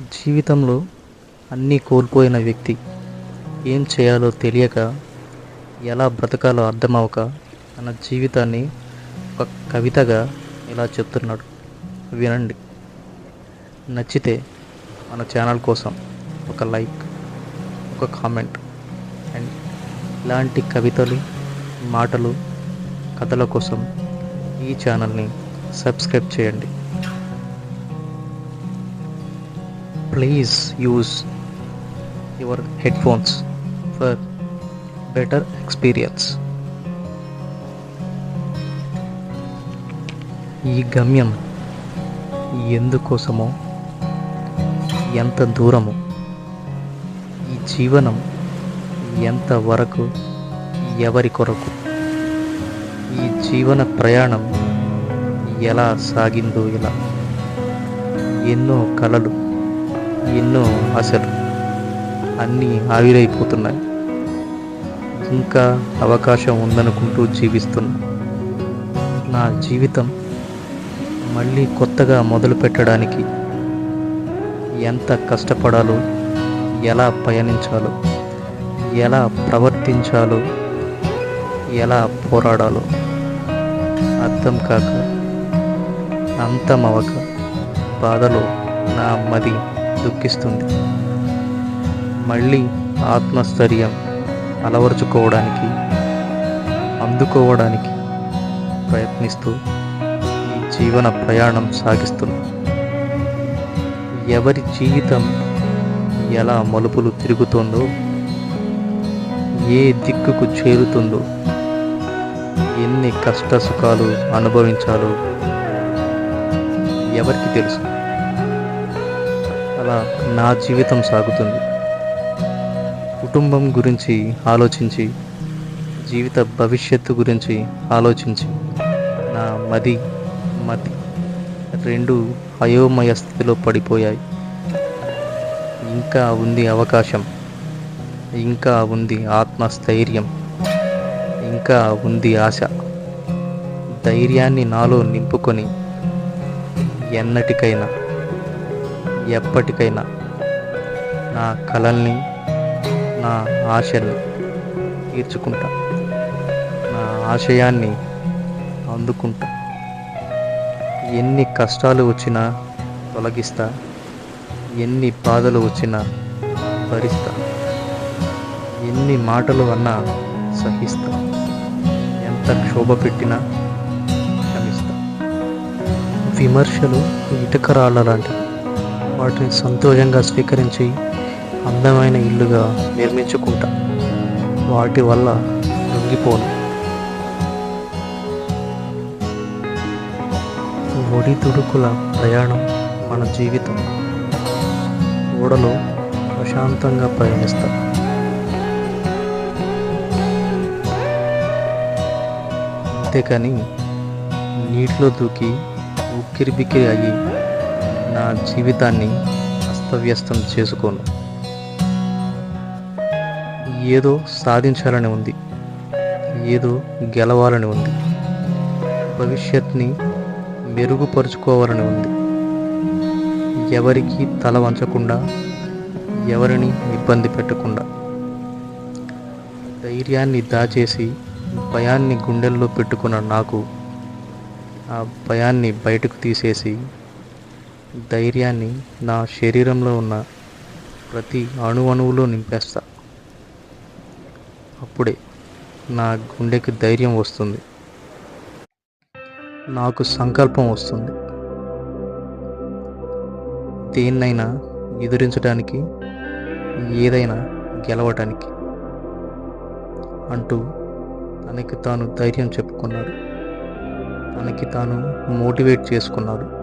జీవితంలో అన్నీ కోల్పోయిన వ్యక్తి ఏం చేయాలో తెలియక ఎలా బ్రతకాలో అర్థమవక తన జీవితాన్ని ఒక కవితగా ఇలా చెప్తున్నాడు. వినండి. నచ్చితే మన ఛానల్ కోసం ఒక లైక్ ఒక కామెంట్ అండ్ ఇలాంటి కవితలు మాటలు కథల కోసం ఈ ఛానల్ని సబ్స్క్రైబ్ చేయండి. Please use your headphones for better experience ఈ గమ్యం ఎందుకోసమో ఎంత దూరము ఈ జీవనం ఎంత వరకు ఎవరి కొరకు ఈ జీవన ప్రయాణం ఎలా సాగిందో ఇలా ఎన్నో కళలు ఎన్నో ఆశలు అన్నీ ఆవిరైపోతున్నాయి. ఇంకా అవకాశం ఉందనుకుంటూ జీవిస్తున్నా. నా జీవితం మళ్ళీ కొత్తగా మొదలు పెట్టడానికి ఎంత కష్టపడాలో ఎలా పయనించాలో ఎలా ప్రవర్తించాలో ఎలా పోరాడాలో అర్థం కాక అంతమవక బాధలో నా మది దుఃఖిస్తుంది. మళ్ళీ ఆత్మస్థైర్యం అలవరుచుకోవడానికి అందుకోవడానికి ప్రయత్నిస్తూ ఈ జీవన ప్రయాణం సాగిస్తున్నా ఎవరి జీవితం ఎలా మలుపులు తిరుగుతుందో ఏ దిక్కుకు చేరుతుందో ఎన్ని కష్ట సుఖాలు అనుభవించాలో ఎవరికి తెలుసు. అలా నా జీవితం సాగుతుంది. కుటుంబం గురించి ఆలోచించి జీవిత భవిష్యత్తు గురించి ఆలోచించి నా మది మతి రెండు అయోమయ స్థితిలో పడిపోయాయి. ఇంకా ఉంది అవకాశం. ఇంకా ఉంది ఆత్మస్థైర్యం. ఇంకా ఉంది ఆశ. ధైర్యాన్ని నాలో నింపుకొని ఎన్నటికైనా ఎప్పటికైనా నా కళల్ని నా ఆశల్ని తీర్చుకుంటా. నా ఆశయాన్ని అందుకుంటా. ఎన్ని కష్టాలు వచ్చినా తొలగిస్తా. ఎన్ని బాధలు వచ్చినా భరిస్తా. ఎన్ని మాటలు అన్నా సహిస్తా. ఎంత క్షోభ పెట్టినా క్షమిస్తా. విమర్శలు ఇటుకరాళ్ళ లాంటివి. వాటిని సంతోషంగా స్వీకరించి అందమైన ఇల్లుగా నిర్మించుకుంటా. వాటి వల్ల లొంగిపోను. ఒడిదుడుకుల ప్రయాణం మన జీవితం. ఓడలో ప్రశాంతంగా ప్రయాణిస్తా. అంతేకాని నీటిలో దూకి ఉక్కిరి బిక్కిరి అయ్యి నా జీవితాన్ని అస్తవ్యస్తం చేసుకోను. ఏదో సాధించాలని ఉంది. ఏదో గెలవాలని ఉంది. భవిష్యత్ని మెరుగుపరుచుకోవాలని ఉంది. ఎవరికి తల వంచకుండా ఎవరిని ఇబ్బంది పెట్టకుండా. ధైర్యాన్ని దాచేసి భయాన్ని గుండెల్లో పెట్టుకున్న నాకు ఆ భయాన్ని బయటకు తీసేసి ధైర్యాన్ని నా శరీరంలో ఉన్న ప్రతి అణువణువులో నింపేస్తా. అప్పుడే నా గుండెకి ధైర్యం వస్తుంది. నాకు సంకల్పం వస్తుంది. దేన్నైనా ఎదురించడానికి ఏదైనా గెలవటానికి అంటూ తనకి తాను ధైర్యం చెప్పుకున్నాడు. తనకి తాను మోటివేట్ చేసుకున్నాడు.